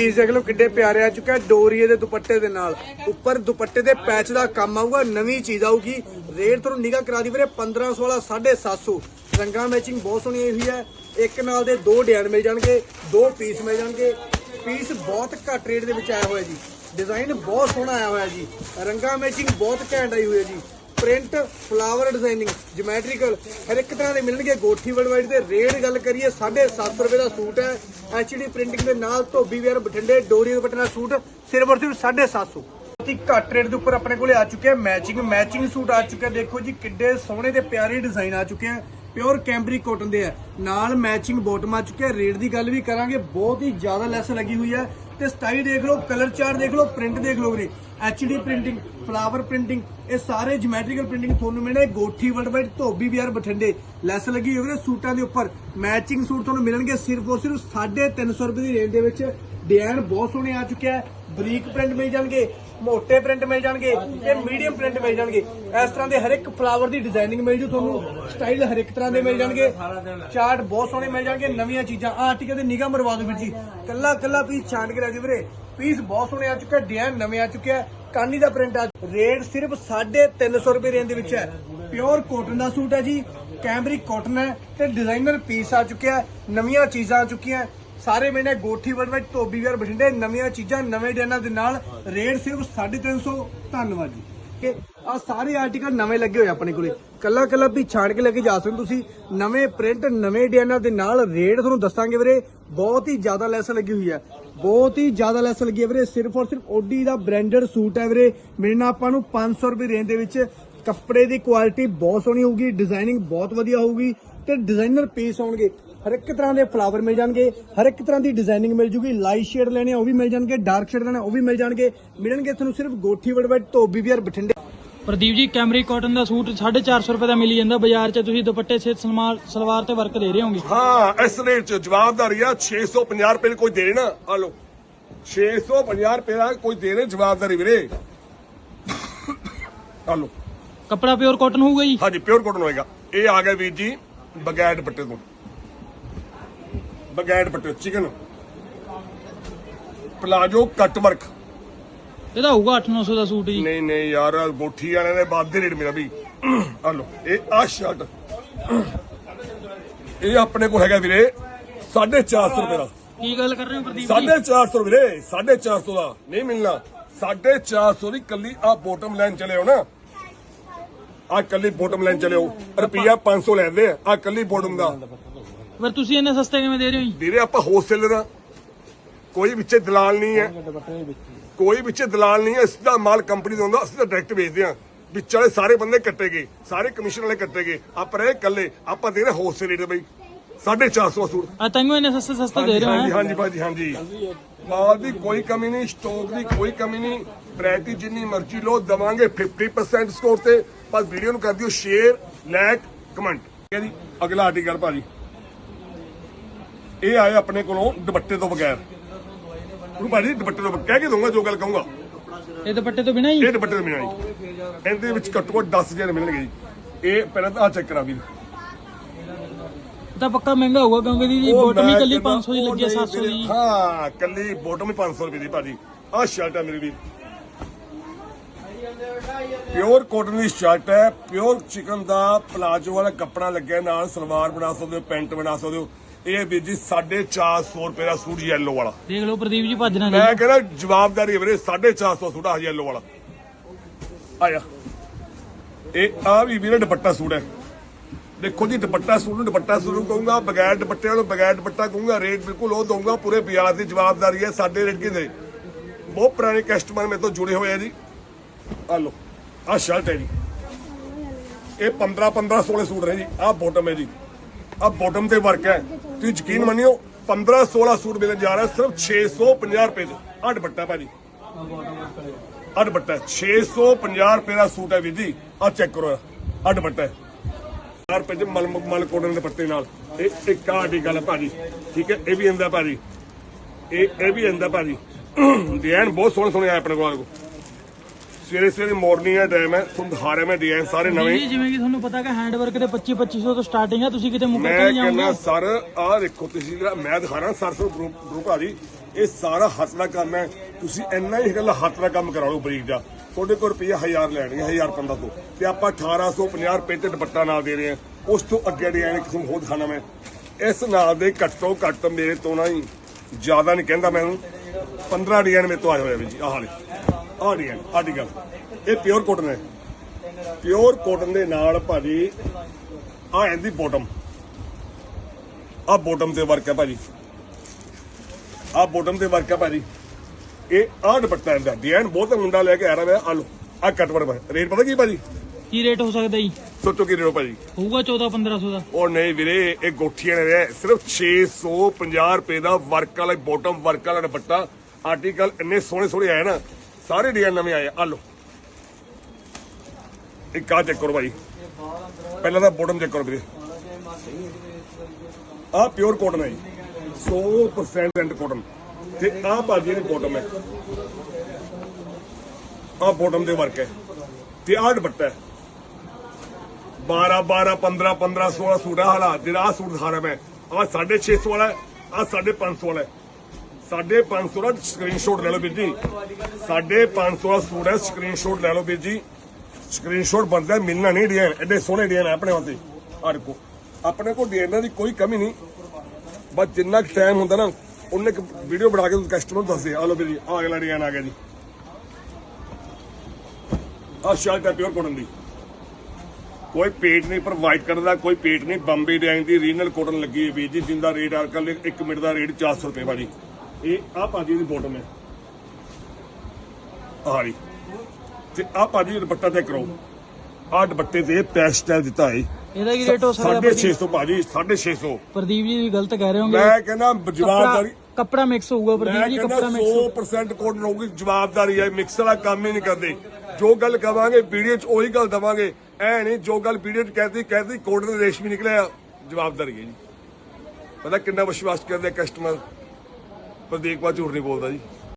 Piece ਦੇਖ ਲਓ ਕਿੱਡੇ ਪਿਆਰੇ ਆ ਚੁੱਕਾ ਡੋਰੀਏ ਦੇ ਦੁਪੱਟੇ ਦੇ ਨਾਲ। ਉੱਪਰ ਦੁਪੱਟੇ ਦੇ ਪੈਚ ਦਾ ਕੰਮ ਆਊਗਾ, ਨਵੀਂ ਚੀਜ਼ ਆਊਗੀ। ਰੇਟ ਤੁਹਾਨੂੰ ਨਿਗਾ ਕਰਾ ਦੀ ਵੀਰੇ 1500 ਵਾਲਾ 750 ਰੰਗਾਂ ਮੈਚਿੰਗ ਬਹੁਤ ਸੋਹਣੀ ਆਈ ਹੋਈ ਹੈ। ਇੱਕ ਨਾਲ ਦੇ ਦੋ ਡਿਜ਼ਾਈਨ ਮਿਲ ਜਾਣਗੇ, ਦੋ ਪੀਸ ਮਿਲ ਜਾਣਗੇ। ਪੀਸ ਬਹੁਤ ਘੱਟ ਰੇਟ ਦੇ ਵਿੱਚ ਆਇਆ ਹੋਇਆ ਜੀ। ਡਿਜ਼ਾਈਨ ਬਹੁਤ ਸੋਹਣਾ ਆਇਆ ਹੋਇਆ ਜੀ। ਰੰਗਾਂ ਮੈਚਿੰਗ ਬਹੁਤ ਘੈਂਟ ਆਈ ਹੋਈ ਹੈ ਜੀ। ਪ੍ਰਿੰਟ, ਫਲਾਵਰ ਡਿਜ਼ਾਈਨਿੰਗ ਜਿਓਮੈਟ੍ਰੀਕਲ ਹਰ ਇੱਕ ਤਰ੍ਹਾਂ ਦੇ ਮਿਲਣਗੇ। ਗੋਠੀ ਵਰਲਡਵਾਈਡ ਦੇ ਰੇਟ ਗੱਲ ਕਰੀਏ 750 ਰੁਪਏ ਦਾ ਸੂਟ ਹੈ। ਐਚਡੀ ਪ੍ਰਿੰਟਿੰਗ ਦੇ ਨਾਲ ਧੋਬੀ ਵੇਅਰ ਬਠਿੰਡੇ, ਡੋਰੀ ਦੇ ਬਟਨਾ ਸੂਟ ਸਿਰਫ ਸਿਰਫ 750 ਬਹੁਤ ਹੀ ਘੱਟ ਰੇਟ ਦੇ ਉੱਪਰ ਆਪਣੇ ਕੋਲੇ ਆ ਚੁੱਕਿਆ ਮੈਚਿੰਗ ਮੈਚਿੰਗ ਸੂਟ ਆ ਚੁੱਕਿਆ ਦੇਖੋ ਜੀ, ਕਿੱਡੇ ਸੋਹਣੇ ਤੇ ਪਿਆਰੇ ਡਿਜ਼ਾਈਨ ਆ ਚੁੱਕੇ ਆ ਪਿਓਰ ਕੈਂਬਰਿਕ ਕਾਟਨ ਦੇ ਆ ਨਾਲ ਮੈਚਿੰਗ ਬਾਟਮ ਆ ਚੁੱਕੇ ਰੇਟ ਦੀ ਗੱਲ ਵੀ ਕਰਾਂਗੇ, ਬਹੁਤ ਹੀ ਜ਼ਿਆਦਾ ਲੈਸ ਲੱਗੀ ਹੋਈ ਹੈ। ਤੇ ਸਟਾਈਲ ਦੇਖ ਲਓ ਕਲਰ ਚਾਰਟ ਦੇਖ ਲਓ ਪ੍ਰਿੰਟ ਦੇਖ ਲਓ ਵੀਰੇ। ਐਚਡੀ ਪ੍ਰਿੰਟਿੰਗ ਫਲਾਵਰ ਪ੍ਰਿੰਟਿੰਗ ਇਹ ਸਾਰੇ ਜਿਓਮੈਟ੍ਰੀਕਲ ਪ੍ਰਿੰਟਿੰਗ ਤੁਹਾਨੂੰ ਮਿਲਣੇ, ਗੋਠੀ ਵਰਲਡ ਵਾਈਡ ਧੋਬੀ ਬਿਆਰ ਬਠਿੰਡੇ। ਲੈਸ ਲੱਗੀ ਹੋਈ ਵੀਰੇ ਸੂਟਾਂ ਦੇ ਉੱਪਰ। ਮੈਚਿੰਗ ਸੂਟ ਤੁਹਾਨੂੰ ਮਿਲਣਗੇ ਸਿਰਫ ਔਰ ਸਿਰਫ 350 ਰੁਪਏ ਦੀ ਰੇਂਜ ਦੇ ਵਿੱਚ। ਡਿਜ਼ਾਈਨ ਬਹੁਤ ਸੋਹਣੇ ਆ ਚੁੱਕਿਆ ਹੈ। ਬਰੀਕ ਪ੍ਰਿੰਟ ਮਿਲ ਜਾਣਗੇ ਮੋٹے ਪ੍ਰਿੰਟ ਮਿਲ ਜਾਣਗੇ ਤੇ ਮੀਡੀਅਮ ਪ੍ਰਿੰਟ ਮਿਲ ਜਾਣਗੇ। ਇਸ ਤਰ੍ਹਾਂ ਦੇ ਹਰ ਇੱਕ ਫਲਾਵਰ ਦੀ ਡਿਜ਼ਾਈਨਿੰਗ ਮਿਲ ਜੂ ਤੁਹਾਨੂੰ। ਸਟਾਈਲ ਹਰ ਇੱਕ ਤਰ੍ਹਾਂ ਦੇ ਮਿਲ ਜਾਣਗੇ। ਚਾਰਟ ਬਹੁਤ ਸੋਹਣੇ ਮਿਲ ਜਾਣਗੇ ਨਵੀਆਂ ਚੀਜ਼ਾਂ। ਆਹ ਆਰਟੀਕਲ ਦੀ ਨਿਗਾਹ ਮਰਵਾ ਦਿਓ ਵੀਰ ਜੀ। ਕੱਲਾ ਕੱਲਾ ਪੀਸ ਛਾਂਟ ਕੇ ਰਾਜੂ ਵੀਰੇ। ਪੀਸ ਬਹੁਤ ਸੋਹਣੇ ਆ ਚੁੱਕੇ, ਡਿਜ਼ਾਈਨ ਨਵੇਂ ਆ ਚੁੱਕਿਆ ਕਾਨੀ ਦਾ ਪ੍ਰਿੰਟ ਆ। ਰੇਟ ਸਿਰਫ 350 ਰੁਪਏ ਰੇਂਜ ਦੇ ਵਿੱਚ ਹੈ। ਪਿਓਰ ਕੋਟਨ ਦਾ ਸੂਟ ਹੈ ਜੀ ਕੈਂਬਰਿਕ ਕਾਟਨ ਹੈ ਤੇ ਡਿਜ਼ਾਈਨਰ ਪੀਸ ਆ ਚੁੱਕਿਆ ਨਵੀਆਂ ਚੀਜ਼ਾਂ ਆ ਚੁੱਕੀਆਂ। ਸਾਰੇ ਮੈਨੇ ਗੋਠੀ ਵਰਡ ਵਿੱਚ, ਧੋਬੀ ਵੀਰ ਬਠਿੰਡੇ, ਨਵੀਆਂ ਚੀਜ਼ਾਂ, ਨਵੇਂ ਡਿਜ਼ਾਈਨਾਂ ਦੇ ਨਾਲ, ਰੇਟ ਸਿਰਫ 350 ਧੰਨਵਾਦ ਜੀ। ਕਿ ਆ ਸਾਰੇ ਆਰਟੀਕਲ ਨਵੇਂ ਲੱਗੇ ਹੋਏ ਆਪਣੇ ਕੋਲੇ। ਕੱਲਾ ਕੱਲਾ ਵੀ ਛਾੜ ਕੇ ਲੈ ਕੇ ਜਾ ਸਕਦੇ ਹੋ ਤੁਸੀਂ। ਨਵੇਂ ਪ੍ਰਿੰਟ ਨਵੇਂ ਡਿਜ਼ਾਈਨਾਂ ਦੇ ਨਾਲ ਰੇਟ ਤੁਹਾਨੂੰ ਦੱਸਾਂਗੇ ਵੀਰੇ। ਬਹੁਤ ਹੀ ਜ਼ਿਆਦਾ ਲੈਸ ਲੱਗੀ ਹੋਈ ਹੈ। ਬਹੁਤ ਹੀ ਜ਼ਿਆਦਾ ਲੈਸ ਲੱਗੀ ਹੈ ਵੀਰੇ। ਸਿਰਫ ਔਰ ਸਿਰਫ ਓਡੀ ਦਾ ਬ੍ਰਾਂਡਡ ਸੂਟ ਹੈ ਵੀਰੇ। ਮਿਲਣਾ ਆਪਾਂ ਨੂੰ 500 ਰੁਪਏ ਰੇਂਜ ਦੇ ਵਿੱਚ ਕੱਪੜੇ ਦੀ ਕੁਆਲਿਟੀ ਬਹੁਤ ਸੋਹਣੀ ਹੋਊਗੀ ਡਿਜ਼ਾਈਨਿੰਗ ਬਹੁਤ ਵਧੀਆ ਹੋਊਗੀ ਤੇ ਡਿਜ਼ਾਈਨਰ ਪੀਸ ਆਉਣਗੇ। ਹਰ ਇੱਕ ਤਰ੍ਹਾਂ ਦੇ ਫਲਾਵਰ ਮਿਲ ਜਾਣਗੇ ਹਰ ਇੱਕ ਤਰ੍ਹਾਂ ਦੀ ਡਿਜ਼ਾਈਨਿੰਗ ਮਿਲ ਜੂਗੀ ਲਾਈਟ ਸ਼ੇਡ ਲੈਣੇ ਆ ਉਹ ਵੀ ਮਿਲ ਜਾਣਗੇ ਡਾਰਕ ਸ਼ੇਡ ਲੈਣੇ ਆ ਉਹ ਵੀ ਮਿਲ ਜਾਣਗੇ। ਮਿਲਣਗੇ ਤੁਹਾਨੂੰ ਸਿਰਫ ਗੋਠੀ ਵੜਵੜ ਧੋਬੀ ਵੀਰ ਬਠਿੰਡੇ। ਪ੍ਰਦੀਪ ਜੀ ਕੈਮਰਿਕ ਕਾਟਨ ਦਾ ਸੂਟ 450 ਰੁਪਏ ਦਾ ਮਿਲੀ ਜਾਂਦਾ ਬਾਜ਼ਾਰ 'ਚ ਤੁਸੀਂ ਦੁਪੱਟੇ ਸੇ ਸਲਮਾਰ ਸਲਵਾਰ ਤੇ ਵਰਕ ਦੇ ਰਹੇ ਹੋਗੇ। ਹਾਂ ਇਸ ਰੇਟ ਚ ਜਵਾਬਦਾਰੀ ਆ 650 ਰੁਪਏ ਦੀ ਕੋਈ ਦੇ ਨਾ ਆ ਲੋ 650 ਰੁਪਏ ਦਾ ਕੋਈ ਦੇ ਰਹੇ ਜਵਾਬਦਾਰੀ ਵੀਰੇ। ਆ ਲੋ ਕੱਪੜਾ ਪਿਓਰ ਕਾਟਨ ਹੋਊਗਾ ਜੀ? ਹਾਂਜੀ ਪਿਓਰ ਕਾਟਨ ਹੋਏਗਾ। ਇਹ ਆ ਗਿਆ ਵੀਰ ਜੀ ਬਗੈਰ ਦੁਪੱਟੇ ਤੋਂ। ਬਗੈਰ ਦੁਪੱਟੇ ਚਿਕਨ। ਪਲਾਜੋ ਕੱਟ ਵਰਕ ਇਹਦਾ ਹੋਊਗਾ 8-900 ਦਾ ਸੂਟ ਜੀ। ਨਹੀਂ ਨਹੀਂ ਯਾਰ ਗੋਠੀ ਵਾਲਿਆਂ ਦੇ ਦੇ ਰੇਟ ਮੇਰਾ ਵੀ। ਆ ਲੋ ਇਹ ਆ ਸ਼ਰਟ ਇਹ ਆਪਣੇ ਕੋਲ ਹੈਗਾ ਵੀਰੇ 450 ਰੁਪਏ ਦਾ। ਕੀ ਗੱਲ ਕਰ ਰਹੇ ਹੋ ਪ੍ਰਦੀਪ ਜੀ? ਸਾਢੇ 400 ਵੀਰੇ 450 ਦਾ। ਨਹੀਂ ਮਿਲਣਾ। 450 ਦੀ ਕੱਲੀ ਆ ਬੋਟਮ ਲਾਈਨ ਚਲੇ ਹੋ ਨਾ। ਆ ਕੱਲੀ ਬੋਟਮ ਲਾਈਨ ਚਲੇ ਹੋ ਰੁਪਿਆ 500 ਲੈਂਦੇ ਆ ਆ ਕੱਲੀ ਬੋਟਮ ਦਾ। ਪਰ ਤੁਸੀਂ ਇੰਨੇ ਸਸਤੇ ਕਿਵੇਂ ਦੇ ਰਹੇ ਹੋ ਜੀ? ਵੀਰੇ ਆਪਾਂ ਹੋਲਸੇਲਰ ਆ ਕੋਈ ਵਿੱਚੇ ਦਲਾਲ ਨਹੀਂ ਹੈ। ਕੋਈ ਵਿੱਚੇ ਦਲਾਲ ਨਹੀਂ ਹੈ। ਸਿੱਧਾ ਮਾਲ ਕੰਪਨੀ ਦਾ ਹੁੰਦਾ ਅਸੀਂ ਤਾਂ ਡਾਇਰੈਕਟ ਵੇਚਦੇ ਆ ਵਿੱਚ ਵਾਲੇ ਸਾਰੇ ਬੰਦੇ ਕੱਟੇ ਗਏ। ਸਾਰੇ ਕਮਿਸ਼ਨ ਵਾਲੇ ਕੱਟੇ ਗਏ। ਆਪਾਂ ਰਹੇ ਇਕੱਲੇ। ਆਪਾਂ ਦੇ ਰਹੇ ਹੋਲਸੇਲ ਰੇਟ ਬਈ। 450 ਦਾ ਸੂਟ। ਆ ਤਾਂਗੋ ਇੰਨੇ ਸਸਤੇ ਸਸਤੇ ਦੇ ਰਹੇ ਹੋ ਹਾਂਜੀ ਭਾਜੀ ਹਾਂਜੀ। ਮਾਲ ਦੀ ਕੋਈ ਕਮੀ ਨਹੀਂ ਸਟਾਕ ਦੀ ਕੋਈ ਕਮੀ ਨਹੀਂ। ਵੈਰਾਈਟੀ ਜਿੰਨੀ ਮਰਜ਼ੀ ਲੋ ਦਵਾਂਗੇ 50% ਸਟੋਰ ਤੇ। ਪਰ ਵੀਡੀਓ ਨੂੰ ਕਰ ਦਿਓ ਸ਼ੇਅਰ ਲਾਈਕ ਕਮੈਂਟ ਠੀਕ ਹੈ ਜੀ? ਅਗਲਾ ਆਰਟੀਕਲ ਭਾਜੀ। ਇਹ ਆਏ ਆਪਣੇ ਕੋਲੋਂ ਦੁਪੱਟੇ ਤੋਂ ਬਗੈਰ। ਉਹ ਭਾਜੀ ਦੁਪੱਟੇ ਤੋਂ ਕਹਿ ਕੇ ਦਊਂਗਾ ਜੋ ਗੱਲ ਕਹੂੰਗਾ। ਇਹ ਦੁਪੱਟੇ ਤੋਂ ਬਿਨਾਂ ਜੀ ਇਹ ਦੁਪੱਟੇ ਤੋਂ ਮਿਲਣਾ ਜੀ ਇਹਦੇ ਵਿੱਚ ਘੱਟੋ ਘੱਟ 10000 ਮਿਲਣਗੇ ਜੀ। ਇਹ ਪਹਿਲਾਂ ਤਾਂ ਆ ਚੈੱਕ ਕਰਾ ਇਹ ਤਾਂ ਪੱਕਾ ਮਹਿੰਗਾ ਹੋਊਗਾ ਕਿਉਂਕਿ ਦੀ ਬੋਟਮ ਹੀ ਕੱਲੀ ਕਹਿੰਦਾ, 500 ਦੀ ਲੱਗੀ ਹੈ ਨਹੀਂ 700 ਦੀ। ਹਾਂ ਕੱਲੀ ਬੋਟਮ ਹੀ 500 ਰੁਪਏ ਦੀ ਭਾਜੀ। ਆਹ ਸ਼ਰਟ ਹੈ ਮੇਰੀ ਵੀ। ਪਿਓਰ ਕਾਟਨ ਦੀ ਸ਼ਰਟ ਹੈ। ਪਿਓਰ ਚਿਕਨ ਦਾ ਪਲਾਜੋ ਵਾਲਾ ਕੱਪੜਾ ਲੱਗਿਆ ਨਾਲ ਸਲਵਾਰ ਬਣਾ ਸਕਦੇ ਹੋ ਪੈਂਟ ਬਣਾ ਸਕਦੇ ਹੋ। ਇਹ ਵੀਰ ਜੀ 450 ਰੁਪਏ ਦਾ ਸੂਟ ਯੈਲੋ ਵਾਲਾ। ਦੇਖ ਲਓ ਪ੍ਰਦੀਪ ਜੀ ਭੱਜਣਾ ਮੈਂ ਕਹਿੰਦਾ ਜਵਾਬਦਾਰੀ ਹੈ ਵੀਰੇ 450 ਸੂਟ ਆ ਯੈਲੋ ਵਾਲਾ। ਆਇਆ। ਇਹ ਆ ਵੀ ਵੀਰੇ ਦੁਪੱਟਾ ਸੂਟ ਹੈ। ਦੇਖੋ ਜੀ ਦੁਪੱਟਾ ਸੂਟ ਨੂੰ ਦੁਪੱਟਾ ਸੂਟ ਨੂੰ ਕਹੂੰਗਾ ਬਗੈਰ ਦੁਪੱਟੇ ਨੂੰ ਬਗੈਰ ਦੁਪੱਟਾ ਕਹੂੰਗਾ ਰੇਟ ਬਿਲਕੁਲ ਉਹ ਦਊਂਗਾ ਪੂਰੇ ਬਾਜ਼ਾਰ ਦੀ ਜਵਾਬਦਾਰੀ ਹੈ ਸਾਡੇ ਰੇਟ ਕਿੰਨੇ ਬਹੁਤ ਪੁਰਾਣੇ ਕਸਟਮਰ ਮੇਰੇ ਤੋਂ ਜੁੜੇ ਹੋਏ ਆ ਜੀ। ਆ ਲਓ ਆ ਸ਼ਰਟ ਹੈ ਜੀ। ਇਹ 15 15 16 ਸੂਟ ਨੇ ਜੀ ਆ ਬਾਟਮ ਹੈ ਜੀ। ਆ ਬਾਟਮ ਤੇ ਵਰਕ ਹੈ। ਤੁਸੀਂ ਯਕੀਨ ਮੰਨਿਓ 15 16 ਸੂਟ ਮਿਲਣ ਜਾ ਰਿਹਾ, ਸਿਰਫ 650 ਰੁਪਏ ਦੇ। ਆ ਦੁਪੱਟਾ ਭਾਜੀ। ਆ ਦੁਪੱਟਾ 650 ਰੁਪਏ ਦਾ ਸੂਟ ਹੈ ਵੀਰ ਜੀ। ਆ ਚੈੱਕ ਕਰੋ ਆ ਦੁਪੱਟਾ 4 ਰੁਪਏ ਚ ਮਲ ਮਲ ਕੋਟਨ ਦੇ ਪੱਤੇ ਨਾਲ। ਇਹ ਇੱਕ ਆਰਟੀਕਲ ਹੈ ਭਾਜੀ। ਠੀਕ ਹੈ, ਇਹ ਵੀ ਆਂਦਾ ਭਾਜੀ। ਇਹ ਇਹ ਵੀ ਆਂਦਾ ਭਾਜੀ। ਡਿਜ਼ਾਈਨ ਬਹੁਤ ਸੋਹਣੇ ਸੋਹਣੇ ਆਏ ਆਪਣੇ ਕੋਲ ਸਵੇਰੇ ਸਵੇਰੇ ਮਾਰਨਿੰਗ ਹੈ ਟਾਈਮ ਹੈ ਰਿਹਾ ਮੈਂ ਡਿਜ਼ਾਈਨ ਸਾਰੇ ਨਵੇਂ ਜੀ ਜਿਵੇਂ ਕਿ ਤੁਹਾਨੂੰ ਪਤਾ ਕਿ ਹੈਂਡ ਵਰਕ ਦੇ 25 2500 ਤੋਂ ਸਟਾਰਟਿੰਗ ਹੈ ਤੁਸੀਂ ਕਿਤੇ ਮੁੱਕਰ ਮੈਂ ਨਹੀਂ ਕਹਿੰਦਾ ਜਾਓਗੇ ਸਰ ਆਹ ਦੇਖੋ ਤੁਸੀਂ ਜਿਹੜਾ ਮੈਂ ਦਿਖਾ ਰਿਹਾ ਸਰਸੋ ਗਰੁੱਪ ਗਰੁੱਪ ਆ ਜੀ ਇਹ ਸਾਰਾ ਹੱਥ ਦਾ ਕੰਮ ਹੈ। ਤੁਸੀਂ ਇੰਨਾ ਹੀ ਗੱਲ ਹੱਥ ਦਾ ਕੰਮ ਕਰਾ ਲਓ ਬਰੀਕ ਜਾ ਤੁਹਾਡੇ ਕੋਲ ਰੁਪਈਆ 1000 ਲੈਣਗੇ 1000 1500 ਤੇ ਆਪਾਂ 1850 ਰੁਪਏ ਤੇ ਦੁਪੱਟਾ ਨਾਲ ਦੇ ਰਹੇ ਹਾਂ। ਉਸ ਤੋਂ ਅੱਗੇ ਡਿਜ਼ਾਈਨ ਤੁਹਾਨੂੰ ਹੋਰ ਦਿਖਾਣਾ ਮੈਂ। ਇਸ ਨਾਲ ਦੇ ਘੱਟੋ ਘੱਟ ਮੇਰੇ ਤੋਂ ਨਾ ਹੀ ਜ਼ਿਆਦਾ ਨਹੀਂ ਕਹਿੰਦਾ ਮੈਨੂੰ 15 ਡਿਜ਼ਾਈਨ ਮੇਰੇ ਤੋਂ ਆਏ ਹੋਏ ਵੀ ਜੀ ਆਹ ਵਾਲੇ। ਆਹ ਡਿਜ਼ਾਈਨ ਇਹ ਪਿਓਰ ਕਾਟਨ ਹੈ। ਪਿਓਰ ਕਾਟਨ ਦੇ ਨਾਲ ਭਾਜੀ ਆ ਇਹਦੀ ਬੋਟਮ ਆ ਬੋਟਮ ਤੇ ਵਰਕ ਹੈ ਭਾਜੀ। ਆ ਬੋਟਮ ਤੇ ਵਰਕ ਹੈ ਭਾਜੀ। ਇਹ ਆ ਦੁਪੱਟਾ ਇਹਦਾ ਡਿਜ਼ਾਈਨ ਬਹੁਤ ਮੁੰਡਾ ਲੈ ਕੇ ਆ ਰਿਹਾ ਆ ਲੋ ਆ ਕਟਵਰ ਰੇਟ ਪਤਾ ਕੀ ਭਾਜੀ? ਕੀ ਰੇਟ ਹੋ ਸਕਦਾ ਜੀ? ਸੋਚੋ ਕੀ ਰੇਟ ਭਾਜੀ? ਹੋਊਗਾ 14 1500 ਦਾ। ਉਹ ਨਹੀਂ ਵੀਰੇ ਇਹ ਗੋਠੀਆਂ ਨੇ ਸਿਰਫ 650 ਰੁਪਏ ਦਾ ਵਰਕ ਵਾਲਾ ਬੋਟਮ ਵਰਕ ਵਾਲਾ ਦੁਪੱਟਾ। ਆਰਟੀਕਲ ਇੰਨੇ ਸੋਹਣੇ ਸੋਹਣੇ ਆਏ ਨਾ ਸਾਰੇ ਡਿਜ਼ਾਈਨ ਨਵੇਂ ਆਏ ਆ। ਲੋ ਇੱਕ ਆ ਚੈੱਕ ਕਰੋ ਭਾਈ। ਪਹਿਲਾਂ ਤਾਂ ਬੋਟਮ ਚੈੱਕ ਕਰੋ ਵੀਰੇ। ਆ ਪਿਓਰ ਕਾਟਨ ਹੈ ਜੀ। 100% ਕਾਟਨ ਤੇ ਆ ਭਾਜੀ ਦੀ ਬੋਟਮ ਹੈ। ਆ ਬੋਟਮ ਦੇ ਵਰਕ ਹੈ। ਤੇ ਆ ਦੁਪੱਟਾ ਹੈ। 12 12 15 15 16 ਸੂਟ ਆ ਜਿਹੜਾ ਆਹ ਸੂਟ ਦਿਖਾ ਰਿਹਾ ਮੈਂ। ਆ 650 ਵਾਲਾ ਆ 550 ਵਾਲਾ ਸਾਢੇ 500 ਦਾ ਸਕਰੀਨਸ਼ਾਟ ਲੈ ਲਓ ਵੀਰ ਜੀ। ਸਾਢੇ 500 ਦਾ ਸੂਟ ਹੈ ਸਕਰੀਨਸ਼ਾਟ ਲੈ ਲਓ ਵੀਰ ਜੀ। ਸਕਰੀਨਸ਼ਾਟ ਬੰਦਾ ਮਿਲਣਾ ਨਹੀਂ ਡਿਜ਼ਾਈਨ ਐਡੇ ਸੋਹਣੇ ਡਿਜ਼ਾਈਨ ਆਪਣੇ ਵਾਸਤੇ। ਆ ਦੇਖੋ, ਆਪਣੇ ਕੋਲ ਡਿਜ਼ਾਈਨਾਂ ਦੀ ਕੋਈ ਕਮੀ ਨਹੀਂ। ਬਸ ਜਿੰਨਾ ਟਾਈਮ ਹੁੰਦਾ ਨਾ, ਉਹਨੇ ਇੱਕ ਵੀਡੀਓ ਬਣਾ ਕੇ ਕਸਟਮਰ ਨੂੰ ਦੱਸਦੇ ਆ ਲਓ ਵੀਰ ਜੀ ਆ ਅਗਲਾ ਡਿਜ਼ਾਈਨ ਆ ਗਿਆ ਜੀ। ਆ ਸ਼ਰਟ ਹੈ ਪਿਓਰ ਕਾਟਨ ਦੀ। ਕੋਈ ਪੇਟ ਨਹੀਂ, ਪਰ ਵਾਈਟ ਕਲਰ ਦਾ ਕੋਈ ਪੇਟ ਨਹੀਂ। ਬੰਬੇ ਡਿਜ਼ਾਈਨ ਦੀ ਰੀਜਨਲ ਕੋਟਨ ਲੱਗੀ ਹੈ ਵੀਰ ਜੀ। ਜਿੰਦਾ ਰੇਟ ਅਕਲ 1 ਮਿੰਟ ਦਾ ਰੇਟ 400 ਰੁਪਏ ਭਾਜੀ। ਇਹ ਆ ਭਾਜੀ ਦੀ ਬੋਟਮ ਹੈ। ਆਹ ਤੇ ਆ ਭਾਜੀ ਦੁਪੱਟਾ ਚੈੱਕ ਕਰੋ। ਆ ਦੁਪੱਟੇ ਤੇ ਪੈਚ ਸਟਾਈਲ ਦਿੱਤਾ ਹੈ। ਇਹਦਾ ਕੀ ਰੇਟ ਹੋ ਸਕਦਾ ਭਾਜੀ? 650 ਭਾਜੀ 650 ਪ੍ਰਦੀਪ ਜੀ ਵੀ ਗਲਤ ਕਹਿ ਰਹੇ ਹੋਗੇ। ਮੈਂ ਕਹਿੰਦਾ ਜਵਾਬਦਾਰੀ ਕੱਪੜਾ ਮਿਕਸ ਹੋਊਗਾ ਪ੍ਰਦੀਪ ਜੀ ਕੱਪੜਾ ਮਿਕਸ 100% ਕੋਡ ਰਹੂਗੀ ਜਵਾਬਦਾਰੀ ਹੈ। ਮਿਕਸ ਵਾਲਾ ਕੰਮ ਹੀ ਨਹੀਂ ਕਰਦੇ। ਜੋ ਗੱਲ ਕਵਾਂਗੇ ਵੀਡੀਓ 'ਚ ਉਹੀ ਗੱਲ ਦਵਾਂਗੇ। ਐ ਨਹੀਂ ਜੋ ਗੱਲ ਵੀਡੀਓ 'ਚ ਕਹਿਤੀ ਕਹਿਤੀ ਕੋਡ ਦੇ ਰੇਸ਼ਮੀ ਨਿਕਲਿਆ। ਜਵਾਬਦਾਰੀ ਹੈ ਜੀ। ਪਤਾ ਕਿੰਨਾ ਵਿਸ਼ਵਾਸ ਕਰਦੇ ਕਸਟਮਰ ਪ੍ਰਦੀਪ ਬਾ ਝੂਠ ਨਹੀਂ ਬੋਲਦਾ ਜੀ।